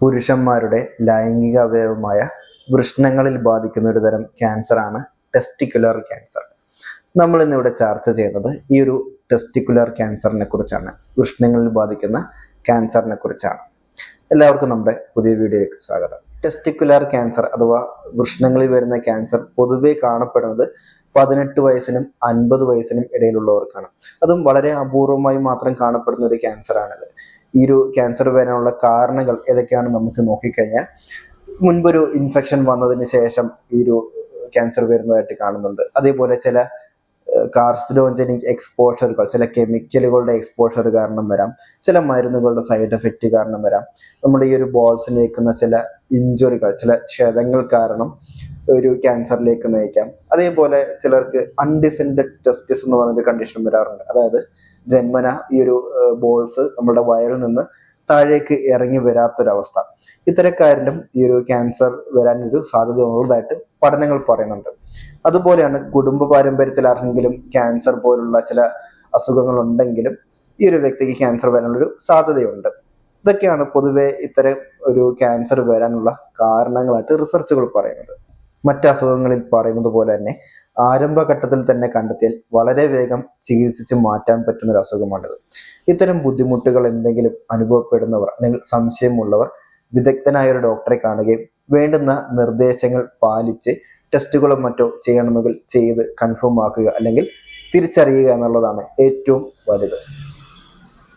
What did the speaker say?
പുരുഷന്മാരുടെ ലൈംഗിക അവയവമായ വൃഷ്ണങ്ങളിൽ ബാധിക്കുന്ന ഒരു തരം ക്യാൻസറാണ് ടെസ്റ്റിക്കുലർ ക്യാൻസർ. നമ്മൾ ഇന്നിവിടെ ചർച്ച ചെയ്യുന്നത് ഈ ഒരു ടെസ്റ്റിക്കുലർ ക്യാൻസറിനെ കുറിച്ചാണ്. വൃഷ്ണങ്ങളിൽ ബാധിക്കുന്ന ക്യാൻസറിനെ കുറിച്ചാണ്. എല്ലാവർക്കും നമ്മുടെ പുതിയ വീഡിയോയിലേക്ക് സ്വാഗതം. ടെസ്റ്റിക്കുലർ ക്യാൻസർ അഥവാ വൃഷ്ണങ്ങളിൽ വരുന്ന ക്യാൻസർ പൊതുവേ കാണപ്പെടുന്നത് പതിനെട്ട് വയസ്സിനും അൻപത് വയസ്സിനും ഇടയിലുള്ളവർക്കാണ്. അതും വളരെ അപൂർവമായി മാത്രം കാണപ്പെടുന്ന ഒരു ക്യാൻസറാണിത്. ഈ ഒരു ക്യാൻസർ വരാനുള്ള കാരണങ്ങൾ ഏതൊക്കെയാണ് നമുക്ക് നോക്കിക്കഴിഞ്ഞാൽ മുൻപൊരു ഇൻഫെക്ഷൻ വന്നതിന് ശേഷം ഈ ഒരു ക്യാൻസർ വരുന്നതായിട്ട് കാണുന്നുണ്ട്. അതേപോലെ ചില കാർസിനോജനിക് എക്സ്പോഷറുകൾ ചില കെമിക്കലുകളുടെ എക്സ്പോഷർ കാരണം വരാം ചില മരുന്നുകളുടെ സൈഡ് എഫക്റ്റ് കാരണം വരാം. നമ്മുടെ ഈ ഒരു ബോൾസിലേക്കുന്ന ചില ഇഞ്ചുറികൾ ചില ക്ഷതങ്ങൾ കാരണം ഒരു ക്യാൻസറിലേക്ക് നയിക്കാം. അതേപോലെ ചിലർക്ക് അൺഡിസെൻഡഡ് ടെസ്റ്റിസ് എന്ന് പറയുന്ന കണ്ടീഷൻ വരാറുണ്ട്. അതായത് ജന്മന ഈ ഒരു ബോൾസ് നമ്മുടെ വയറിൽ നിന്ന് താഴേക്ക് ഇറങ്ങി വരാത്തൊരവസ്ഥ. ഇത്തരക്കാരിലും ഈ ഒരു ക്യാൻസർ വരാനൊരു സാധ്യത ഉള്ളതായിട്ട് പഠനങ്ങൾ പറയുന്നുണ്ട്. അതുപോലെയാണ് കുടുംബ പാരമ്പര്യത്തിൽ ആർക്കെങ്കിലും ക്യാൻസർ പോലുള്ള ചില അസുഖങ്ങൾ ഉണ്ടെങ്കിലും ഈ ഒരു വ്യക്തിക്ക് ക്യാൻസർ വരാനുള്ളൊരു സാധ്യതയുണ്ട്. ഇതൊക്കെയാണ് പൊതുവെ ഇത്തരം ഒരു ക്യാൻസർ വരാനുള്ള കാരണങ്ങളായിട്ട് റിസർച്ചുകൾ പറയുന്നത്. മറ്റ് അസുഖങ്ങളിൽ പറയുന്നത് പോലെ തന്നെ ആരംഭഘട്ടത്തിൽ തന്നെ കണ്ടെത്തിയാൽ വളരെ വേഗം ചികിത്സിച്ച് മാറ്റാൻ പറ്റുന്ന ഒരു അസുഖമാണിത് ഇത്തരം ബുദ്ധിമുട്ടുകൾ എന്തെങ്കിലും അനുഭവപ്പെടുന്നവർ അല്ലെങ്കിൽ സംശയമുള്ളവർ വിദഗ്ധനായ ഒരു ഡോക്ടറെ കാണുകയും വേണ്ടുന്ന നിർദ്ദേശങ്ങൾ പാലിച്ച് ടെസ്റ്റുകളും മറ്റോ ചെയ്യണമെങ്കിൽ ചെയ്ത് കൺഫേം ആക്കുക അല്ലെങ്കിൽ തിരിച്ചറിയുക എന്നുള്ളതാണ് ഏറ്റവും വലുത്.